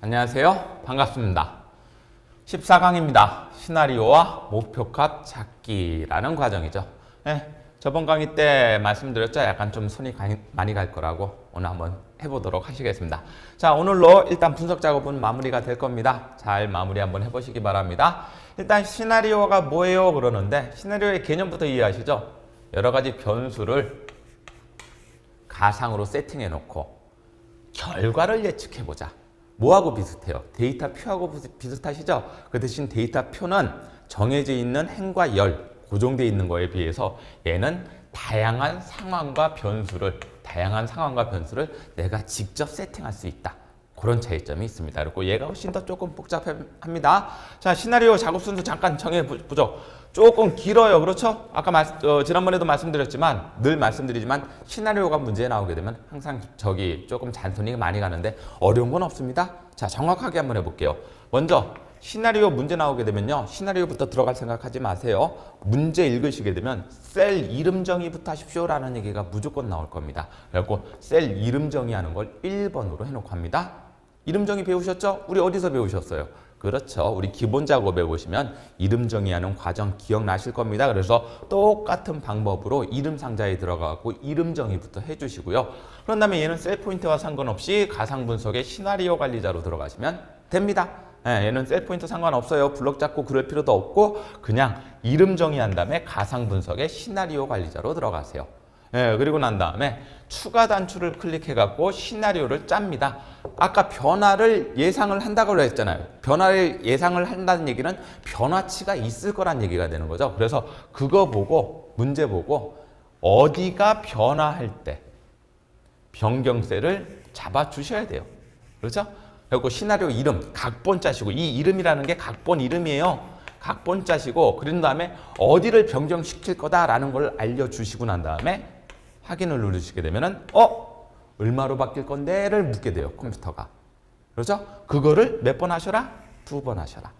안녕하세요. 반갑습니다. 14강입니다. 시나리오와 목표값 찾기라는 과정이죠. 네, 저번 강의 때 말씀드렸죠. 약간 좀 손이 가- 많이 갈 거라고 오늘 한번 해보도록 하시겠습니다. 자, 오늘로 일단 분석 작업은 마무리가 될 겁니다. 잘 마무리 한번 해보시기 바랍니다. 일단 시나리오가 뭐예요? 그러는데 시나리오의 개념부터 이해하시죠? 여러 가지 변수를 가상으로 세팅해 놓고 결과를 예측해 보자. 뭐하고 비슷해요? 데이터 표하고 비슷- 비슷하시죠? 그 대신 데이터 표는 정해져 있는 행과 열, 고정되어 있는 거에 비해서 얘는 다양한 상황과 변수를, 다양한 상황과 변수를 내가 직접 세팅할 수 있다. 그런 차이점이 있습니다. 그리고 얘가 훨씬 더 조금 복잡합니다. 자, 시나리오 작업 순서 잠깐 정해 보- 보죠. 조금 길어요. 그렇죠? 아까 말, 어, 지난번에도 말씀드렸지만 늘 말씀드리지만 시나리오가 문제 나오게 되면 항상 저기 조금 잔손이 많이 가는데 어려운 건 없습니다. 자, 정확하게 한번 해볼게요. 먼저 시나리오 문제 나오게 되면요. 시나리오부터 들어갈 생각하지 마세요. 문제 읽으시게 되면 셀 이름 정의부터 하십시오라는 얘기가 무조건 나올 겁니다. 그래갖고 셀 이름 정의하는 걸 1번으로 해놓고 합니다. 이름 정의 배우셨죠? 우리 어디서 배우셨어요? 그렇죠. 우리 기본 작업에 보시면 이름 정의하는 과정 기억나실 겁니다. 그래서 똑같은 방법으로 이름 상자에 들어가고 이름 정의부터 해주시고요. 그런 다음에 얘는 셀 포인트와 상관없이 가상 분석의 시나리오 관리자로 들어가시면 됩니다. 예, 얘는 셀 포인트 상관없어요. 블럭 잡고 그럴 필요도 없고 그냥 이름 정의한 다음에 가상 분석의 시나리오 관리자로 들어가세요. 예, 그리고 난 다음에 추가 단추를 클릭해 갖고 시나리오를 짭니다. 아까 변화를 예상을 한다고 했잖아요. 변화를 예상을 한다는 얘기는 변화치가 있을 거란 얘기가 되는 거죠. 그래서 그거 보고 문제 보고 어디가 변화할 때 변경세를 잡아 주셔야 돼요. 그렇죠? 그리고 시나리오 이름 각본 짜시고 이 이름이라는 게 각본 이름이에요. 각본 짜시고 그런 다음에 어디를 변경시킬 거다라는 걸 알려주시고 난 다음에 확인을 누르시게 되면은 어 얼마로 바뀔 건데를 묻게 돼요 컴퓨터가 그렇죠? 그거를 몇 번 하셔라 두 번 하셔라.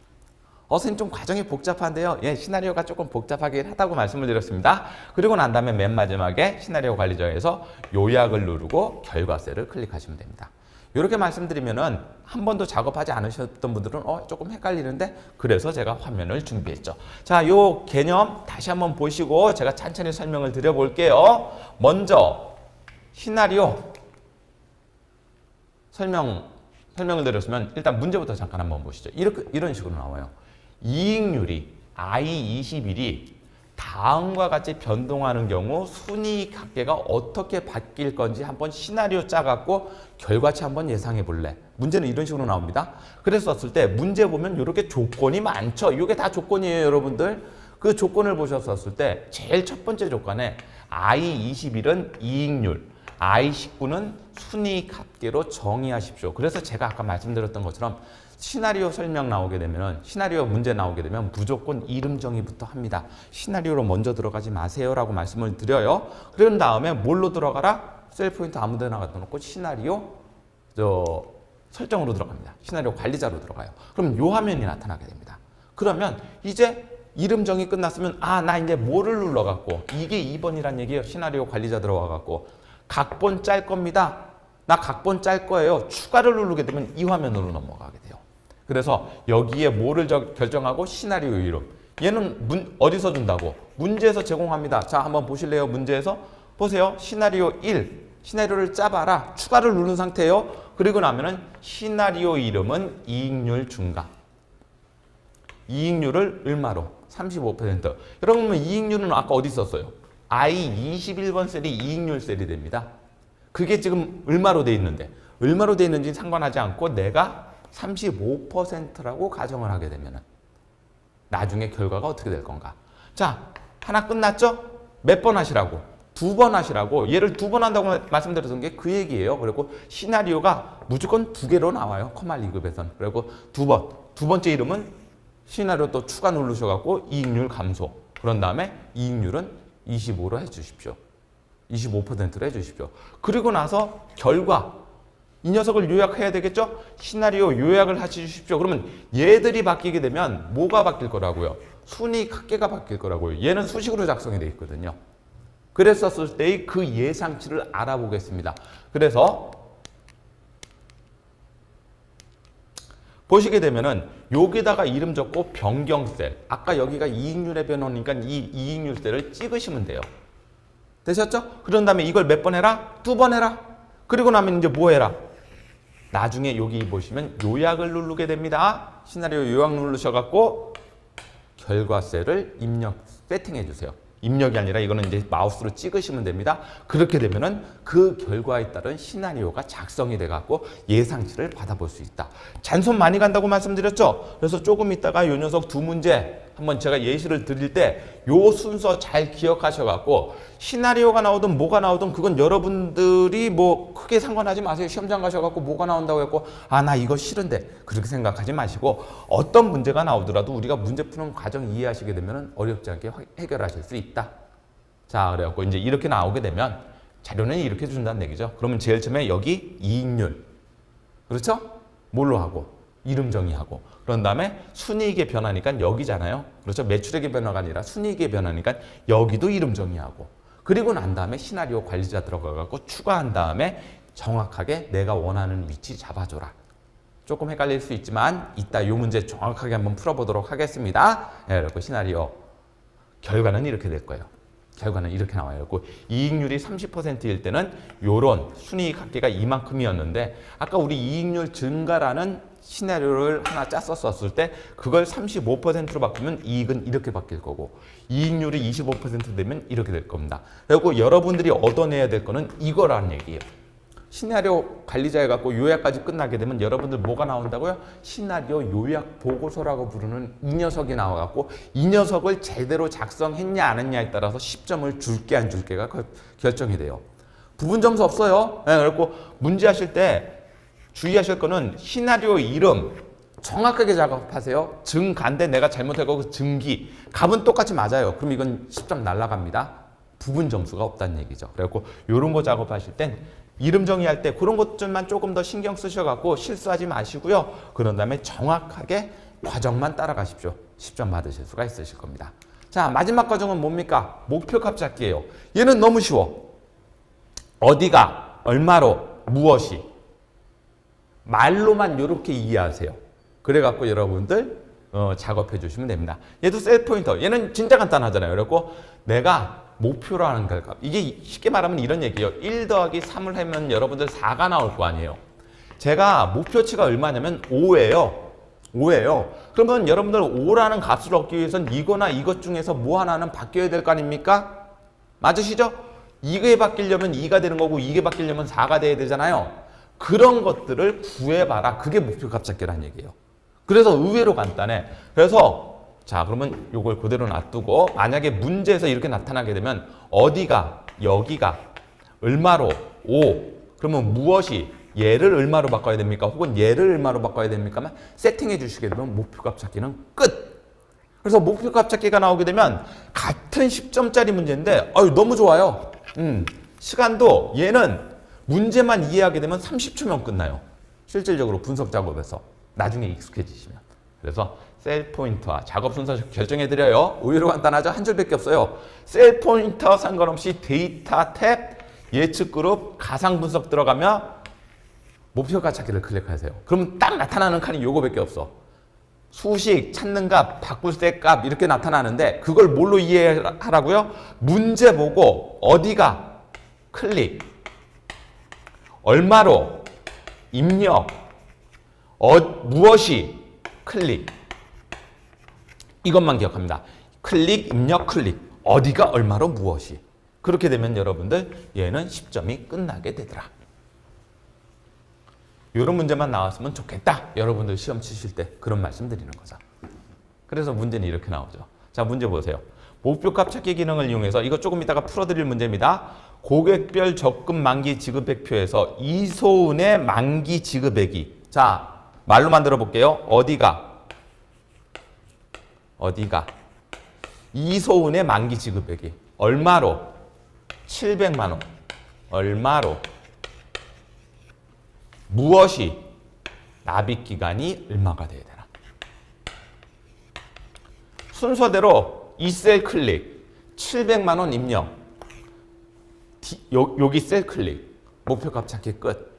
어, 선생님 좀 과정이 복잡한데요. 예, 시나리오가 조금 복잡하긴 하다고 말씀을 드렸습니다. 그리고 난 다음에 맨 마지막에 시나리오 관리자에서 요약을 누르고 결과셀을 클릭하시면 됩니다. 이렇게 말씀드리면은 한 번도 작업하지 않으셨던 분들은 어 조금 헷갈리는데 그래서 제가 화면을 준비했죠. 자, 요 개념 다시 한번 보시고 제가 천천히 설명을 드려 볼게요. 먼저 시나리오 설명 설명을 드렸으면 일단 문제부터 잠깐 한번 보시죠. 이렇게 이런 식으로 나와요. 이익률이 I21이 다음과 같이 변동하는 경우 순이익 합계가 어떻게 바뀔 건지 한번 시나리오 짜갖고 결과치 한번 예상해 볼래. 문제는 이런 식으로 나옵니다. 그래서 썼을 때 문제 보면 이렇게 조건이 많죠. 이게 다 조건이에요, 여러분들. 그 조건을 보셨었을 때 제일 첫 번째 조건에 I21은 이익률, I19는 순이익 합계로 정의하십시오. 그래서 제가 아까 말씀드렸던 것처럼 시나리오 설명 나오게 되면 시나리오 문제 나오게 되면 무조건 이름 정의부터 합니다. 시나리오로 먼저 들어가지 마세요라고 말씀을 드려요. 그런 다음에 뭘로 들어가라? 셀 포인트 아무데나 갖다 놓고 시나리오 저 설정으로 들어갑니다. 시나리오 관리자로 들어가요. 그럼 요 화면이 나타나게 됩니다. 그러면 이제 이름 정의 끝났으면 아 나 이제 뭐를 눌러 갖고 이게 2번이란 얘기예요. 시나리오 관리자 들어와 갖고 각본 짤 겁니다. 나 각본 짤 거예요. 추가를 누르게 되면 이 화면으로 넘어가게 돼요. 그래서 여기에 뭐를 저- 결정하고 시나리오 이름. 얘는 문, 어디서 준다고? 문제에서 제공합니다. 자, 한번 보실래요? 문제에서 보세요. 시나리오 1. 시나리오를 짜봐라. 추가를 누른 상태예요. 그리고 나면은 시나리오 이름은 이익률 중감. 이익률을 얼마로? 35%. 여러분 이익률은 아까 어디 있었어요? I 21번 셀이 이익률 셀이 됩니다. 그게 지금 얼마로 돼 있는데 얼마로 돼 있는지 상관하지 않고 내가 35%라고 가정을 하게 되면은 나중에 결과가 어떻게 될 건가? 자, 하나 끝났죠? 몇 번 하시라고? 두 번 하시라고. 얘를 두 번 한다고 말씀드렸던 게 그 얘기예요. 그리고 시나리오가 무조건 두 개로 나와요. 커말 2급에서는. 그리고 두 번. 두 번째 이름은 시나리오 또 추가 누르셔갖고 이익률 감소. 그런 다음에 이익률은 25로 해주십시오. 25%로 해주십시오. 그리고 나서 결과. 이 녀석을 요약해야 되겠죠? 시나리오 요약을 해주십시오. 그러면 얘들이 바뀌게 되면 뭐가 바뀔 거라고요? 순위 합계가 바뀔 거라고요. 얘는 수식으로 작성이 되어 있거든요. 그랬었을 때의 그 예상치를 알아보겠습니다. 그래서 보시게 되면은 여기다가 이름 적고 변경 셀. 아까 여기가 이익률의 변호니까 이 이익률 셀을 찍으시면 돼요. 되셨죠? 그런 다음에 이걸 몇 번 해라? 두 번 해라. 그리고 나면 이제 뭐 해라? 나중에 여기 보시면 요약을 누르게 됩니다. 시나리오 요약 누르셔갖고 결과셀을 입력 세팅해 주세요. 입력이 아니라 이거는 이제 마우스로 찍으시면 됩니다. 그렇게 되면은 그 결과에 따른 시나리오가 작성이 돼 갖고 예상치를 받아볼 수 있다. 잔손 많이 간다고 말씀드렸죠? 그래서 조금 있다가 요 녀석 두 문제 한번 제가 예시를 드릴 때 요 순서 잘 기억하셔 갖고 시나리오가 나오든 뭐가 나오든 그건 여러분들이 뭐 크게 상관하지 마세요. 시험장 가셔 갖고 뭐가 나온다고 했고 아 나 이거 싫은데 그렇게 생각하지 마시고 어떤 문제가 나오더라도 우리가 문제 푸는 과정 이해하시게 되면 어렵지 않게 화- 해결하실 수 있다. 자, 그래갖고 이제 이렇게 나오게 되면 자료는 이렇게 준다는 얘기죠. 그러면 제일 처음에 여기 이익률. 그렇죠? 뭘로 하고? 이름 정의하고. 그런 다음에 순이익의 변화니까 여기잖아요. 그렇죠? 매출액의 변화가 아니라 순이익의 변화니까 여기도 이름 정의하고. 그리고 난 다음에 시나리오 관리자 들어가 갖고 추가한 다음에 정확하게 내가 원하는 위치 잡아줘라. 조금 헷갈릴 수 있지만 이따 이 문제 정확하게 한번 풀어보도록 하겠습니다. 네, 그리고 시나리오 결과는 이렇게 될 거예요. 결과는 이렇게 나와요. 그 이익률이 30%일 때는 요런 순이익 합계가 이만큼이었는데 아까 우리 이익률 증가라는 시나리오를 하나 짰었을 때 그걸 35%로 바꾸면 이익은 이렇게 바뀔 거고 이익률이 25% 되면 이렇게 될 겁니다. 그리고 여러분들이 얻어내야 될 거는 이거라는 얘기예요. 시나리오 관리자 해갖고 요약까지 끝나게 되면 여러분들 뭐가 나온다고요? 시나리오 요약 보고서라고 부르는 이 녀석이 나와갖고 이 녀석을 제대로 작성했냐 안 했냐에 따라서 10점을 줄게 안 줄게가 거- 결정이 돼요. 부분 점수 없어요. 네, 그리고 문제 하실 때 주의하실 거는 시나리오 이름 정확하게 작업하세요. 증간데 내가 잘못해고 그 증기 값은 똑같이 맞아요. 그럼 이건 10점 날라갑니다. 부분 점수가 없다는 얘기죠. 그래갖고 이런 거 작업하실 땐 이름 정의할 때 그런 것들만 조금 더 신경 쓰셔갖고 실수하지 마시고요. 그런 다음에 정확하게 과정만 따라가십시오. 10점 받으실 수가 있으실 겁니다. 자 마지막 과정은 뭡니까? 목표값 잡기예요. 얘는 너무 쉬워. 어디가 얼마로 무엇이 말로만 이렇게 이해하세요. 그래갖고 여러분들 어, 작업해 주시면 됩니다. 얘도 셀 포인터. 얘는 진짜 간단하잖아요. 그래갖고 내가 목표라는 결과. 이게 쉽게 말하면 이런 얘기예요. 1 더하기 3을 하면 여러분들 4가 나올 거 아니에요. 제가 목표치가 얼마냐면 5예요. 5예요. 그러면 여러분들 5라는 값을 얻기 위해선 이거나 이것 중에서 뭐 하나는 바뀌어야 될 거 아닙니까? 맞으시죠? 이게 바뀌려면 2가 되는 거고 이게 바뀌려면 4가 돼야 되잖아요. 그런 것들을 구해봐라. 그게 목표 값 잡기란 얘기예요. 그래서 의외로 간단해. 그래서 자 그러면 요걸 그대로 놔두고 만약에 문제에서 이렇게 나타나게 되면 어디가 여기가 얼마로 5 그러면 무엇이 얘를 얼마로 바꿔야 됩니까? 혹은 얘를 얼마로 바꿔야 됩니까만 세팅해 주시게 되면 목표값 찾기는 끝. 그래서 목표값 찾기가 나오게 되면 같은 10점짜리 문제인데 아유 너무 좋아요. 음, 시간도 얘는 문제만 이해하게 되면 30초면 끝나요. 실질적으로 분석 작업에서 나중에 익숙해지시면. 그래서 셀 포인터와 작업 순서 결정해 드려요. 의외로 간단하죠. 한 줄밖에 없어요. 셀 포인터 상관없이 데이터 탭 예측 그룹 가상 분석 들어가면 목표가 찾기를 클릭하세요. 그럼 딱 나타나는 칸이 요거밖에 없어. 수식, 찾는 값, 바꿀 때값 이렇게 나타나는데 그걸 뭘로 이해하라고요? 문제 보고 어디가 클릭, 얼마로 입력, 어, 무엇이 클릭 이것만 기억합니다. 클릭, 입력, 클릭 어디가 얼마로 무엇이 그렇게 되면 여러분들 얘는 10점이 끝나게 되더라. 이런 문제만 나왔으면 좋겠다. 여러분들 시험 치실 때 그런 말씀 드리는 거죠. 그래서 문제는 이렇게 나오죠. 자, 문제 보세요. 목표값 찾기 기능을 이용해서 이거 조금 이따가 풀어드릴 문제입니다. 고객별 적금 만기 지급액표에서 이소은의 만기 지급액이. 자 말로 만들어 볼게요. 어디가? 어디가? 이소은의 만기 지급액이. 얼마로? 700만 원. 얼마로? 무엇이? 납입 기간이 얼마가 돼야 되나? 순서대로 이 셀 클릭 700만 원 입력 디- 요, 여기 셀 클릭 목표 값 찾기 끝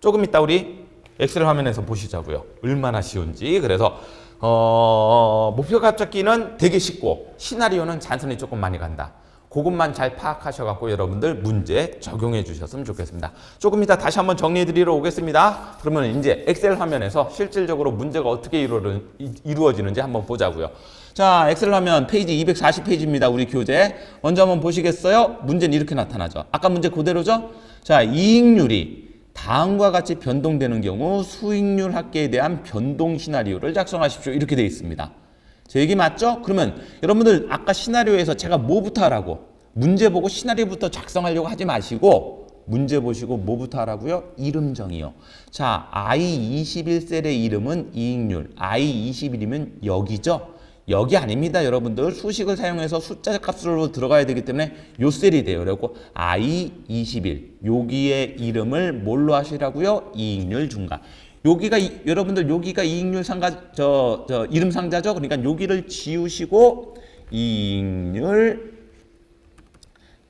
조금 이따 우리 엑셀 화면에서 보시자고요. 얼마나 쉬운지. 그래서 어, 목표 값 찾기는 되게 쉽고 시나리오는 잔선이 조금 많이 간다. 그것만 잘 파악하셔갖고 여러분들 문제 적용해 주셨으면 좋겠습니다. 조금 이따 다시 한번 정리해 드리러 오겠습니다. 그러면 이제 엑셀 화면에서 실질적으로 문제가 어떻게 이루어, 이루어지는지 한번 보자고요. 자, 엑셀 화면 페이지 240페이지입니다. 우리 교재. 먼저 한번 보시겠어요? 문제는 이렇게 나타나죠. 아까 문제 그대로죠? 자, 이익률이 다음과 같이 변동되는 경우 수익률 합계에 대한 변동 시나리오를 작성하십시오. 이렇게 되어 있습니다. 제 얘기 맞죠? 그러면 여러분들 아까 시나리오에서 제가 뭐부터 하라고? 문제 보고 시나리오부터 작성하려고 하지 마시고 문제 보시고 뭐부터 하라고요? 이름 정의요. 자, I21셀의 이름은 이익률, I21이면 여기죠? 여기 아닙니다, 여러분들. 수식을 사용해서 숫자 값으로 들어가야 되기 때문에 요 셀이 돼요. 그리고 I21 여기의 이름을 뭘로 하시라고요? 이익률 중과. 여기가 이- 여러분들 여기가 이익률 상가 저, 저 이름 상자죠. 그러니까 여기를 지우시고 이익률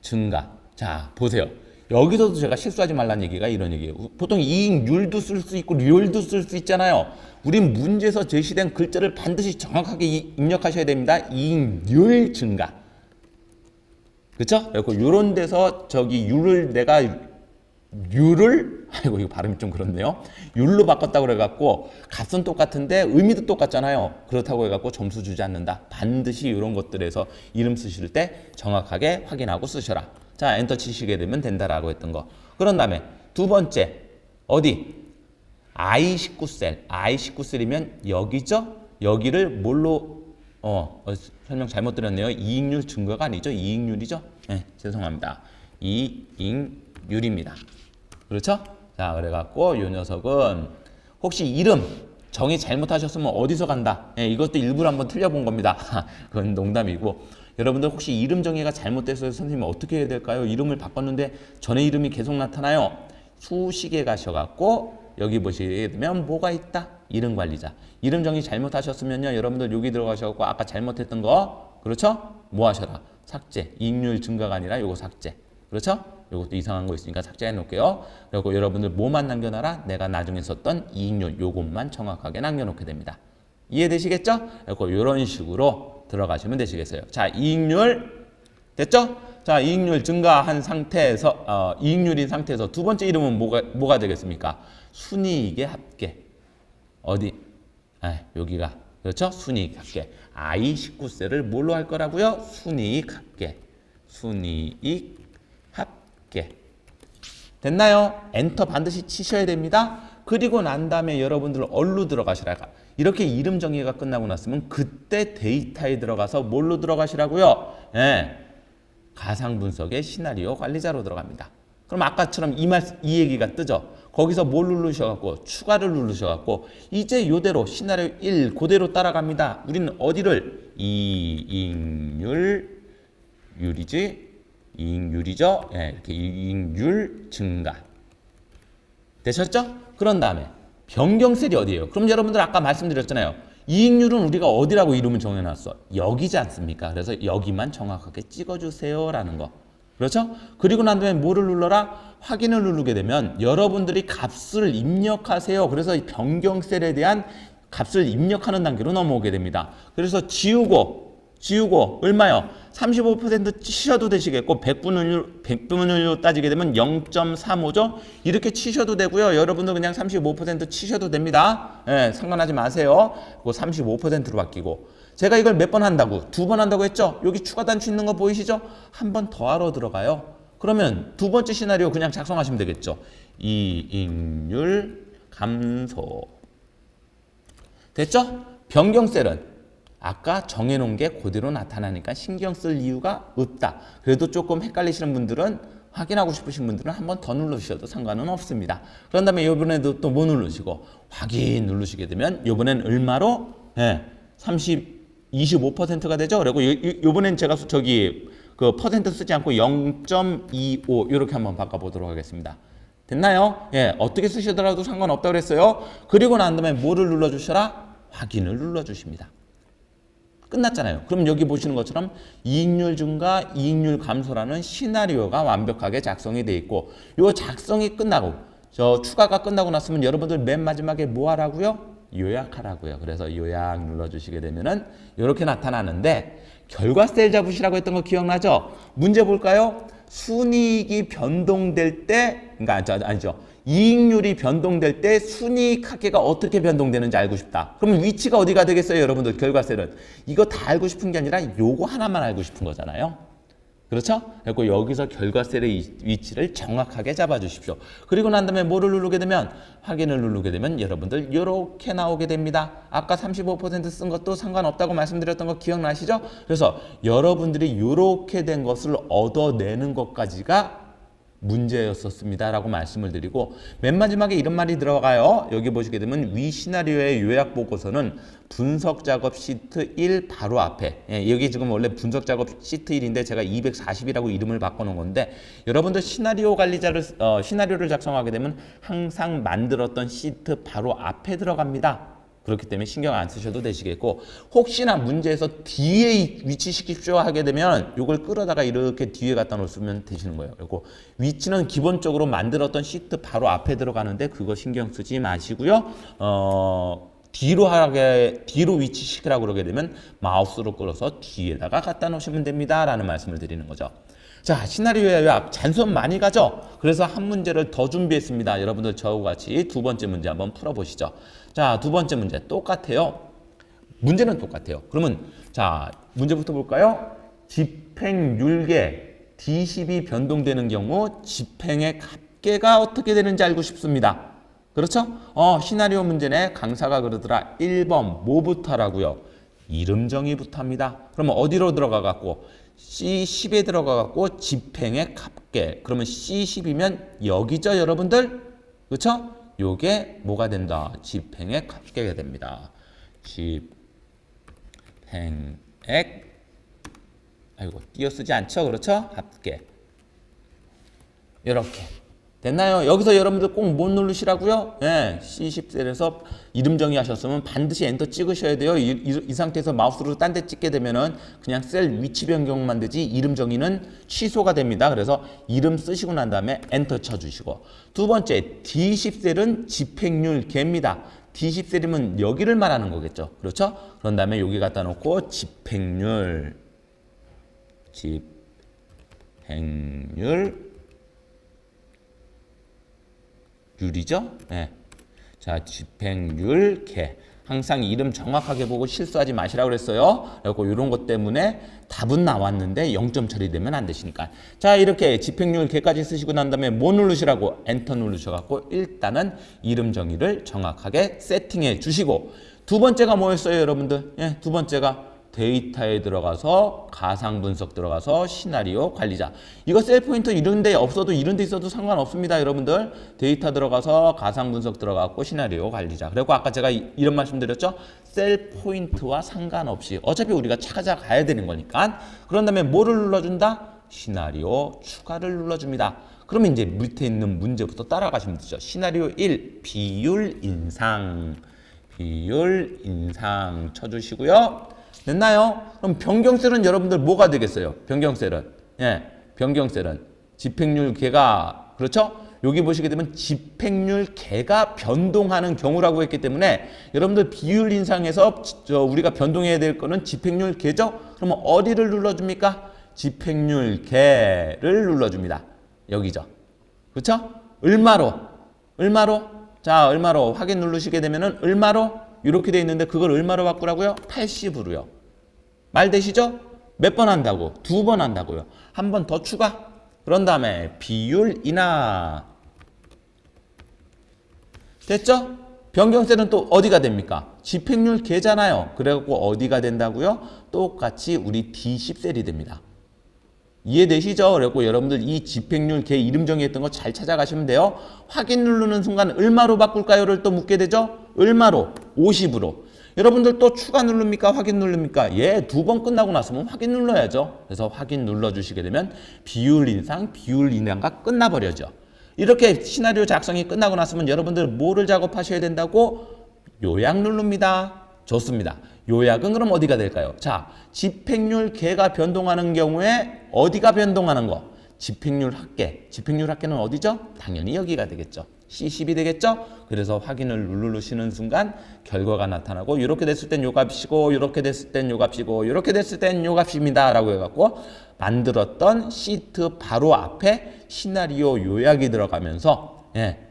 증가. 자, 보세요. 여기서도 제가 실수하지 말라는 얘기가 이런 얘기예요. 보통 이익률도 쓸 수 있고 률도 쓸 수 있잖아요. 우린 문제에서 제시된 글자를 반드시 정확하게 이- 입력하셔야 됩니다. 이익률 증가. 그렇죠? 그리고 이런 데서 저기 율을 내가 율을 아이고 이거 발음이 좀 그렇네요. 율로 바꿨다고 그래 갖고 값은 똑같은데 의미도 똑같잖아요. 그렇다고 해 갖고 점수 주지 않는다. 반드시 이런 것들에서 이름 쓰실 때 정확하게 확인하고 쓰셔라. 자 엔터 치시게 되면 된다라고 했던 거. 그런 다음에 두 번째 어디 I19셀 I19셀이면 여기죠. 여기를 뭘로 어, 어, 설명 잘못 드렸네요. 이익률 증거가 아니죠. 이익률이죠. 네, 죄송합니다. 이익률입니다. 그렇죠? 자, 그래갖고 요 녀석은 혹시 이름 정의 잘못하셨으면 어디서 간다? 예, 이것도 일부러 한번 틀려본 겁니다. 그건 농담이고 여러분들 혹시 이름 정의가 잘못돼서 선생님 어떻게 해야 될까요? 이름을 바꿨는데 전에 이름이 계속 나타나요. 수식에 가셔갖고 여기 보시게 되면 뭐가 있다? 이름 관리자. 이름 정의 잘못하셨으면요. 여러분들 여기 들어가셔갖고 아까 잘못했던 거 그렇죠? 뭐 하셔라? 삭제. 이익률 증가가 아니라 요거 삭제. 그렇죠? 요것도 이상한 거 있으니까 삭제해 놓을게요. 그리고 여러분들 뭐만 남겨놔라? 내가 나중에 썼던 이익률 요것만 정확하게 남겨놓게 됩니다. 이해되시겠죠? 그리고 이런 식으로 들어가시면 되시겠어요. 자, 이익률 됐죠? 자, 이익률 증가한 상태에서 어, 이익률인 상태에서 두 번째 이름은 뭐가 뭐가 되겠습니까? 순이익의 합계. 어디? 아, 여기가 그렇죠? 순이익 합계. I 19세를 뭘로 할 거라고요? 순이익 합계. 순이익 합계. 됐나요? 엔터 반드시 치셔야 됩니다. 그리고 난 다음에 여러분들 얼로 들어가시라. 이렇게 이름 정의가 끝나고 났으면 그때 데이터에 들어가서 뭘로 들어가시라고요? 예. 가상 분석의 시나리오 관리자로 들어갑니다. 그럼 아까처럼 이 말, 이 얘기가 뜨죠. 거기서 뭘 누르셔갖고 추가를 누르셔갖고 이제 요대로 시나리오 1 그대로 따라갑니다. 우리는 어디를 이익률 율이지 이익률이죠. 예, 이렇게 이익률 증가 되셨죠? 그런 다음에 변경셀이 어디예요? 그럼 여러분들 아까 말씀드렸잖아요. 이익률은 우리가 어디라고 이름을 정해놨어? 여기지 않습니까? 그래서 여기만 정확하게 찍어주세요라는 거. 그렇죠? 그리고 난 다음에 뭐를 눌러라? 확인을 누르게 되면 여러분들이 값을 입력하세요. 그래서 이 변경셀에 대한 값을 입력하는 단계로 넘어오게 됩니다. 그래서 지우고 지우고 얼마요? 35% 치셔도 되시겠고 100분율 100분율로 따지게 되면 0.35죠. 이렇게 치셔도 되고요. 여러분들 그냥 35% 치셔도 됩니다. 예, 상관하지 마세요. 그거 35%로 바뀌고 제가 이걸 몇 번 한다고 두 번 한다고 했죠. 여기 추가 단추 있는 거 보이시죠? 한 번 더 하러 들어가요. 그러면 두 번째 시나리오 그냥 작성하시면 되겠죠. 이익률 감소 됐죠? 변경셀은 아까 정해놓은 게 그대로 나타나니까 신경 쓸 이유가 없다. 그래도 조금 헷갈리시는 분들은 확인하고 싶으신 분들은 한 번 더 누르셔도 상관은 없습니다. 그런 다음에 이번에도 또 뭐 누르시고 확인 누르시게 되면 이번엔 얼마로? 예, 30, 25%가 되죠. 그리고 요번엔 제가 수- 저기 그 퍼센트 쓰지 않고 0.25 이렇게 한번 바꿔 보도록 하겠습니다. 됐나요? 예, 어떻게 쓰시더라도 상관없다고 그랬어요. 그리고 난 다음에 뭐를 눌러 주셔라? 확인을 눌러 주십니다. 끝났잖아요. 그럼 여기 보시는 것처럼 이익률 증가, 이익률 감소라는 시나리오가 완벽하게 작성이 돼 있고 요 작성이 끝나고 저 추가가 끝나고 났으면 여러분들 맨 마지막에 뭐 하라고요? 요약하라고요. 그래서 요약 눌러주시게 되면은 이렇게 나타나는데 결과세를 잡으시라고 했던 거 기억나죠? 문제 볼까요? 순이익이 변동될 때, 그러니까 저, 아니죠. 이익률이 변동될 때 순이익 합계가 어떻게 변동되는지 알고 싶다. 그러면 위치가 어디가 되겠어요, 여러분들? 결과세는 이거 다 알고 싶은 게 아니라 요거 하나만 알고 싶은 거잖아요. 그렇죠? 그리고 여기서 결과셀의 이- 위치를 정확하게 잡아주십시오. 그리고 난 다음에 뭐를 누르게 되면 확인을 누르게 되면 여러분들 이렇게 나오게 됩니다. 아까 35%쓴 것도 상관없다고 말씀드렸던 거 기억나시죠? 그래서 여러분들이 이렇게 된 것을 얻어내는 것까지가 문제였었습니다라고 말씀을 드리고 맨 마지막에 이런 말이 들어가요. 여기 보시게 되면 위 시나리오의 요약 보고서는 분석 작업 시트 1 바로 앞에 예, 여기 지금 원래 분석 작업 시트 1인데 제가 240이라고 이름을 바꿔놓은 건데 여러분들 시나리오 관리자를 어, 시나리오를 작성하게 되면 항상 만들었던 시트 바로 앞에 들어갑니다. 그렇기 때문에 신경 안 쓰셔도 되시겠고 혹시나 문제에서 뒤에 위치시키십시오 하게 되면 이걸 끌어다가 이렇게 뒤에 갖다 놓으면 되시는 거예요. 그리고 위치는 기본적으로 만들었던 시트 바로 앞에 들어가는데 그거 신경 쓰지 마시고요. 어, 뒤로 하게 뒤로 위치시키라고 그러게 되면 마우스로 끌어서 뒤에다가 갖다 놓으시면 됩니다라는 말씀을 드리는 거죠. 자, 시나리오의 요약 잔손 많이 가죠? 그래서 한 문제를 더 준비했습니다. 여러분들 저하고 같이 두 번째 문제 한번 풀어보시죠. 자, 두 번째 문제 똑같아요. 문제는 똑같아요. 그러면 자, 문제부터 볼까요? 집행율계 D10이 변동되는 경우 집행의 합계가 어떻게 되는지 알고 싶습니다. 그렇죠? 어, 시나리오 문제네 강사가 그러더라. 1번 뭐부터 하라고요? 이름 정의부터 합니다. 그러면 어디로 들어가 갖고 C10에 들어가 갖고 집행의 합계. 그러면 C10이면 여기죠, 여러분들? 그렇죠? 요게 뭐가 된다? 집행의 합계가 됩니다. 집행액 아이고 띄어쓰지 않죠? 그렇죠? 합계 이렇게 됐나요? 여기서 여러분들 꼭 못 누르시라고요? 예, C10셀에서 이름 정의하셨으면 반드시 엔터 찍으셔야 돼요. 이, 이, 이 상태에서 마우스로 딴 데 찍게 되면은 그냥 셀 위치 변경만 되지 이름 정의는 취소가 됩니다. 그래서 이름 쓰시고 난 다음에 엔터 쳐주시고 두 번째 D10셀은 집행률 개입니다. D10셀이면 여기를 말하는 거겠죠. 그렇죠? 그런 다음에 여기 갖다 놓고 집행률 집행률 율이죠? 네. 자, 집행률 개. 항상 이름 정확하게 보고 실수하지 마시라고 그랬어요. 그리고 이런 것 때문에 답은 나왔는데 0점 처리되면 안 되시니까. 자, 이렇게 집행률 개까지 쓰시고 난 다음에 뭐 누르시라고 엔터 누르셔갖고 일단은 이름 정의를 정확하게 세팅해 주시고 두 번째가 뭐였어요, 여러분들? 예, 두 번째가 데이터에 들어가서 가상 분석 들어가서 시나리오 관리자. 이거 셀 포인트 이런 데 없어도 이런 데 있어도 상관없습니다 여러분들. 데이터 들어가서 가상 분석 들어가고 시나리오 관리자. 그리고 아까 제가 이, 이런 말씀 드렸죠? 셀 포인트와 상관없이 어차피 우리가 찾아가야 되는 거니까. 그런 다음에 뭐를 눌러준다? 시나리오 추가를 눌러줍니다. 그러면 이제 밑에 있는 문제부터 따라가시면 되죠. 시나리오 1 비율 인상. 비율 인상 쳐주시고요 됐나요? 그럼 변경셀은 여러분들 뭐가 되겠어요? 변경셀은 예, 변경셀은 집행률 개가 그렇죠? 여기 보시게 되면 집행률 개가 변동하는 경우라고 했기 때문에 여러분들 비율 인상에서 우리가 변동해야 될 거는 집행률 개죠? 그러면 어디를 눌러줍니까? 집행률 개를 눌러줍니다. 여기죠. 그렇죠? 얼마로? 얼마로? 자, 얼마로 확인 누르시게 되면은 얼마로? 이렇게 돼 있는데 그걸 얼마로 바꾸라고요? 80으로요. 말 되시죠? 몇 번 한다고? 두 번 한다고요. 한 번 더 추가. 그런 다음에 비율 인하. 됐죠? 변경세는 또 어디가 됩니까? 집행률 개잖아요. 그래갖고 어디가 된다고요? 똑같이 우리 D10셀이 됩니다. 이해되시죠? 그래갖고 여러분들 이 집행률 개 이름 정의했던 거 잘 찾아가시면 돼요. 확인 누르는 순간 얼마로 바꿀까요를 또 묻게 되죠? 얼마로? 50으로. 여러분들 또 추가 누릅니까? 확인 누릅니까? 예, 두 번 끝나고 났으면 확인 눌러야죠. 그래서 확인 눌러주시게 되면 비율 인상, 비율 인하가 끝나버려죠. 이렇게 시나리오 작성이 끝나고 났으면 여러분들 뭐를 작업하셔야 된다고? 요약 누릅니다. 좋습니다. 요약은 그럼 어디가 될까요? 자, 집행률 개가 변동하는 경우에 어디가 변동하는 거? 집행률 합계. 집행률 합계는 어디죠? 당연히 여기가 되겠죠. C10이 되겠죠? 그래서 확인을 누르시는 순간 결과가 나타나고 이렇게 됐을 땐 요 값이고 이렇게 됐을 땐 요 값이고 이렇게 됐을 땐 요 값입니다 라고 해갖고 만들었던 시트 바로 앞에 시나리오 요약이 들어가면서 예,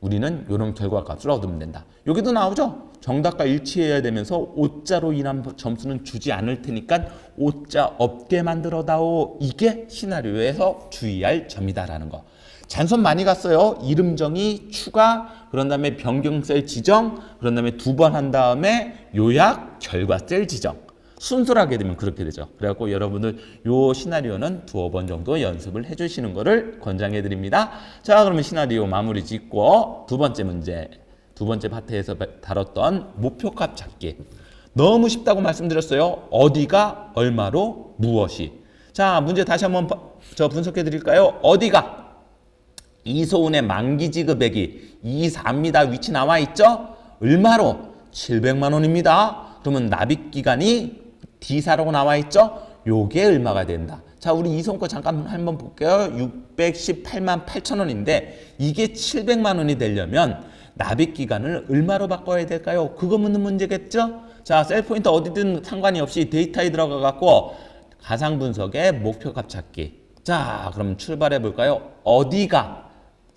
우리는 이런 결과값을 얻으면 된다. 여기도 나오죠? 정답과 일치해야 되면서 오자로 인한 점수는 주지 않을 테니까 오자 없게 만들어다오. 이게 시나리오에서 주의할 점이다라는 거. 잔손 많이 갔어요. 이름 정의, 추가, 그런 다음에 변경셀 지정, 그런 다음에 두 번 한 다음에 요약, 결과 셀 지정. 순서를 하게 되면 그렇게 되죠. 그래갖고 여러분들 요 시나리오는 두어 번 정도 연습을 해주시는 거를 권장해 드립니다. 자, 그러면 시나리오 마무리 짓고 두 번째 문제, 두 번째 파트에서 다뤘던 목표값 찾기. 너무 쉽다고 말씀드렸어요. 어디가 얼마로 무엇이. 자, 문제 다시 한번 바- 저 분석해 드릴까요? 어디가 이소은의 만기 지급액이 24입니다. 위치 나와 있죠? 얼마로? 700만 원입니다. 그러면 납입 기간이 D사라고 나와 있죠? 요게 얼마가 된다. 자, 우리 이송 거 잠깐 한번 볼게요. 618만 8천 원인데 이게 700만 원이 되려면 납입 기간을 얼마로 바꿔야 될까요? 그거 묻는 문제겠죠? 자, 셀포인트 어디든 상관이 없이 데이터에 들어가 갖고 가상 분석의 목표값 찾기. 자, 그럼 출발해 볼까요? 어디가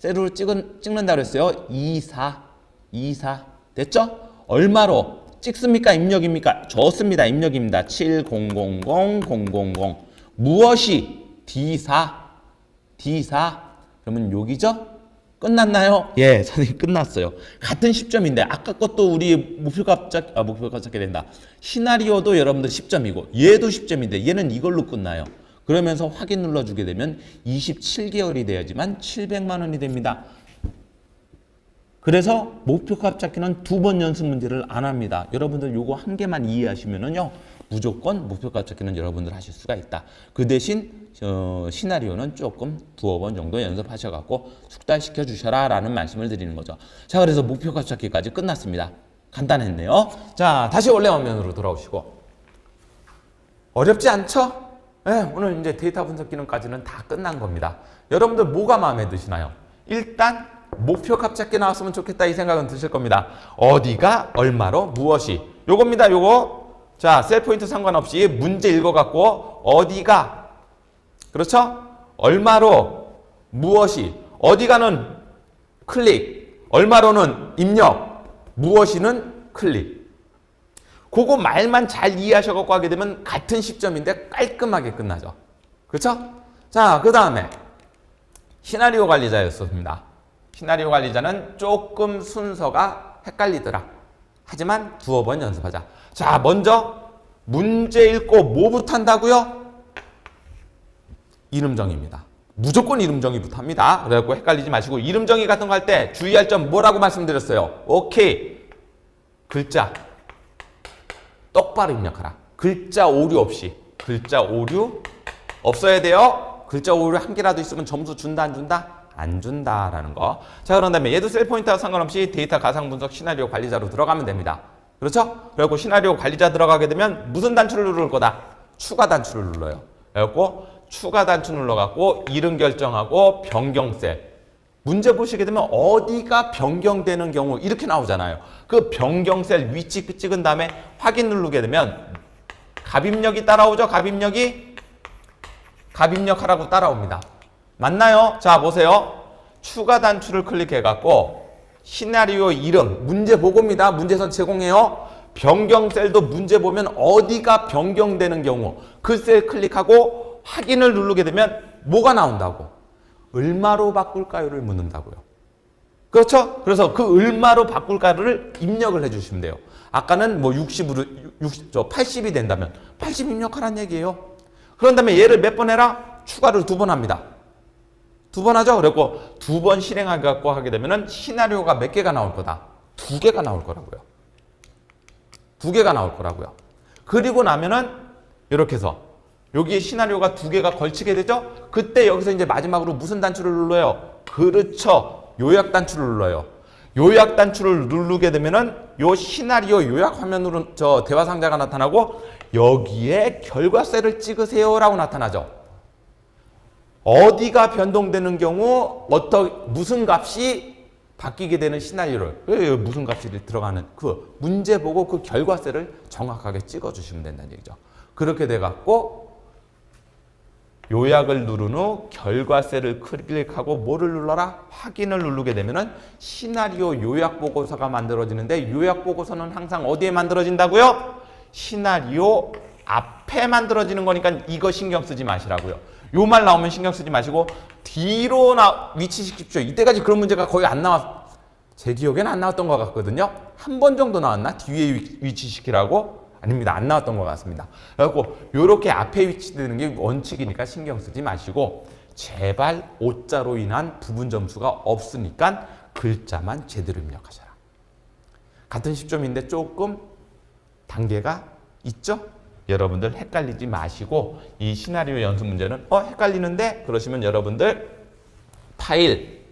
세로를 찍은, 찍는다 그랬어요. 24, 24. 됐죠? 얼마로 찍습니까? 입력입니까? 좋습니다. 입력입니다. 70000000. 무엇이 D4, D4. 그러면 여기죠? 끝났나요? 예, 선생님 끝났어요. 같은 10점인데 아까 것도 우리 목표값 찾, 아, 목표값 찾게 된다. 시나리오도 여러분들 10점이고 얘도 10점인데 얘는 이걸로 끝나요. 그러면서 확인 눌러주게 되면 27개월이 돼야지만 700만 원이 됩니다. 그래서 목표값 찾기는 두 번 연습 문제를 안 합니다. 여러분들 요거 한 개만 이해하시면은요 무조건 목표값 찾기는 여러분들 하실 수가 있다. 그 대신 어, 시나리오는 조금 두어 번 정도 연습하셔갖고 숙달시켜 주셔라 라는 말씀을 드리는 거죠. 자 그래서 목표값 찾기까지 끝났습니다. 간단했네요. 자 다시 원래 화면으로 돌아오시고 어렵지 않죠? 네, 오늘 이제 데이터 분석 기능까지는 다 끝난 겁니다. 여러분들 뭐가 마음에 드시나요? 일단 목표 값 잡게 나왔으면 좋겠다 이 생각은 드실 겁니다. 어디가 얼마로 무엇이 요겁니다. 요거 자 셀포인트 상관없이 문제 읽어갖고 어디가 그렇죠? 얼마로 무엇이 어디가는 클릭 얼마로는 입력 무엇이는 클릭 그거 말만 잘 이해하셔갖고 하게 되면 같은 10점인데 깔끔하게 끝나죠. 그렇죠? 자, 그 다음에 시나리오 관리자였습니다. 시나리오 관리자는 조금 순서가 헷갈리더라. 하지만 두어 번 연습하자. 자, 먼저 문제 읽고 뭐부터 한다고요? 이름 정의입니다. 무조건 이름 정의부터 합니다. 그래갖고 헷갈리지 마시고 이름 정의 같은 거 할 때 주의할 점 뭐라고 말씀드렸어요? 오케이. 글자. 똑바로 입력하라. 글자 오류 없이. 글자 오류 없어야 돼요. 글자 오류 한 개라도 있으면 점수 준다 안 준다? 안 준다라는 거. 자, 그런 다음에 얘도 셀 포인트와 상관없이 데이터 가상 분석 시나리오 관리자로 들어가면 됩니다. 그렇죠? 그리고 시나리오 관리자 들어가게 되면 무슨 단추를 누를 거다? 추가 단추를 눌러요. 그래갖고 추가 단추 눌러갖고 이름 결정하고 변경 셀. 문제 보시게 되면 어디가 변경되는 경우 이렇게 나오잖아요. 그 변경셀 위치 찍은 다음에 확인 누르게 되면 갑입력이 따라오죠. 갑입력이 갑입력 하라고 따라옵니다. 맞나요? 자 보세요. 추가 단추를 클릭해 갖고 시나리오 이름 문제 보고입니다. 문제선 제공해요. 변경 셀도 문제 보면 어디가 변경되는 경우 그 셀 클릭하고 확인을 누르게 되면 뭐가 나온다고? 얼마로 바꿀까요를 묻는다고요. 그렇죠? 그래서 그 얼마로 바꿀까를 입력을 해주시면 돼요. 아까는 뭐 60으로 60, 저 80이 된다면 80 입력하란 얘기예요. 그런 다음에 얘를 몇 번 해라? 추가를 두 번 합니다. 두 번 하죠? 그리고 두 번 실행하게 갖고 하게 되면은 시나리오가 몇 개가 나올 거다? 두 개가 나올 거라고요. 두 개가 나올 거라고요. 그리고 나면은 이렇게 해서 여기에 시나리오가 두 개가 걸치게 되죠? 그때 여기서 이제 마지막으로 무슨 단추를 눌러요? 그렇죠. 요약 단추를 눌러요. 요약 단추를 누르게 되면은 요 시나리오 요약 화면으로 저 대화 상자가 나타나고 여기에 결과셀을 찍으세요라고 나타나죠. 어디가 변동되는 경우 어떤 무슨 값이 바뀌게 되는 시나리오를 왜 무슨 값이 들어가는 그 문제 보고 그 결과세를 정확하게 찍어 주시면 된다는 얘기죠. 그렇게 돼 갖고 요약을 누른 후 결과세를 클릭하고 뭐를 눌러라? 확인을 누르게 되면은 시나리오 요약 보고서가 만들어지는데 요약 보고서는 항상 어디에 만들어진다고요? 시나리오 앞에 만들어지는 거니까 이거 신경 쓰지 마시라고요. 요 말 나오면 신경 쓰지 마시고 뒤로 나 위치시킵시오. 이때까지 그런 문제가 거의 안 나왔. 제 기억에는 안 나왔던 것 같거든요. 한 번 정도 나왔나? 뒤에 위- 위치시키라고? 아닙니다. 안 나왔던 것 같습니다. 그래갖고 요렇게 앞에 위치되는 게 원칙이니까 신경 쓰지 마시고 제발 오자로 인한 부분 점수가 없으니까 글자만 제대로 입력하셔라. 같은 10점인데 조금 단계가 있죠? 여러분들 헷갈리지 마시고 이 시나리오 연습 문제는 어 헷갈리는데 그러시면 여러분들 파일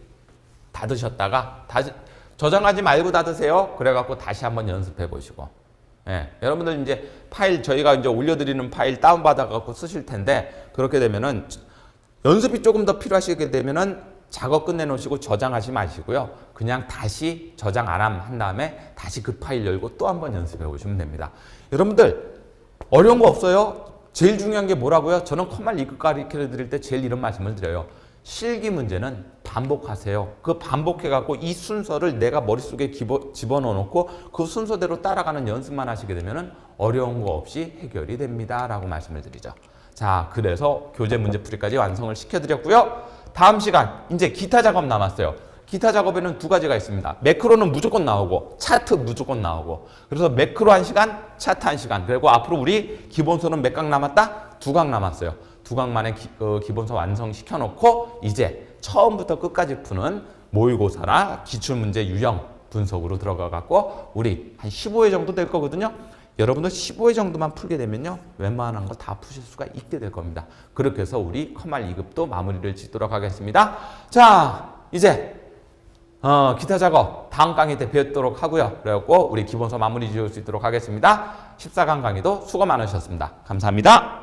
닫으셨다가 다시 저장하지 말고 닫으세요. 그래갖고 다시 한번 연습해 보시고 예, 여러분들 이제 파일 저희가 이제 올려드리는 파일 다운 받아 갖고 쓰실 텐데 그렇게 되면은 연습이 조금 더 필요하시게 되면은 작업 끝내놓으시고 저장하지 마시고요. 그냥 다시 저장 안함한 다음에 다시 그 파일 열고 또 한 번 연습해 보시면 됩니다. 여러분들 어려운 거 없어요. 제일 중요한 게 뭐라고요? 저는 컴말 이급 가르쳐 드릴 때 제일 이런 말씀을 드려요. 실기 문제는 반복하세요. 그 반복해 갖고 이 순서를 내가 머릿속에 집어, 집어넣어 놓고 그 순서대로 따라가는 연습만 하시게 되면은 어려운 거 없이 해결이 됩니다 라고 말씀을 드리죠. 자, 그래서 교재 문제 풀이까지 완성을 시켜 드렸고요. 다음 시간 이제 기타 작업 남았어요. 기타 작업에는 두 가지가 있습니다. 매크로는 무조건 나오고 차트 무조건 나오고 그래서 매크로 한 시간, 차트 한 시간 그리고 앞으로 우리 기본서는 몇 강 남았다? 두 강 남았어요. 두 강만에 기, 어, 기본서 완성시켜 놓고 이제 처음부터 끝까지 푸는 모의고사나 기출문제 유형 분석으로 들어가 갖고 우리 한 15회 정도 될 거거든요. 여러분들 15회 정도만 풀게 되면요. 웬만한 거 다 푸실 수가 있게 될 겁니다. 그렇게 해서 우리 커말 2급도 마무리를 짓도록 하겠습니다. 자, 이제 어, 기타 작업 다음 강의 때 배웠도록 하고요. 그래갖고 우리 기본서 마무리 지을 수 있도록 하겠습니다. 14강 강의도 수고 많으셨습니다. 감사합니다.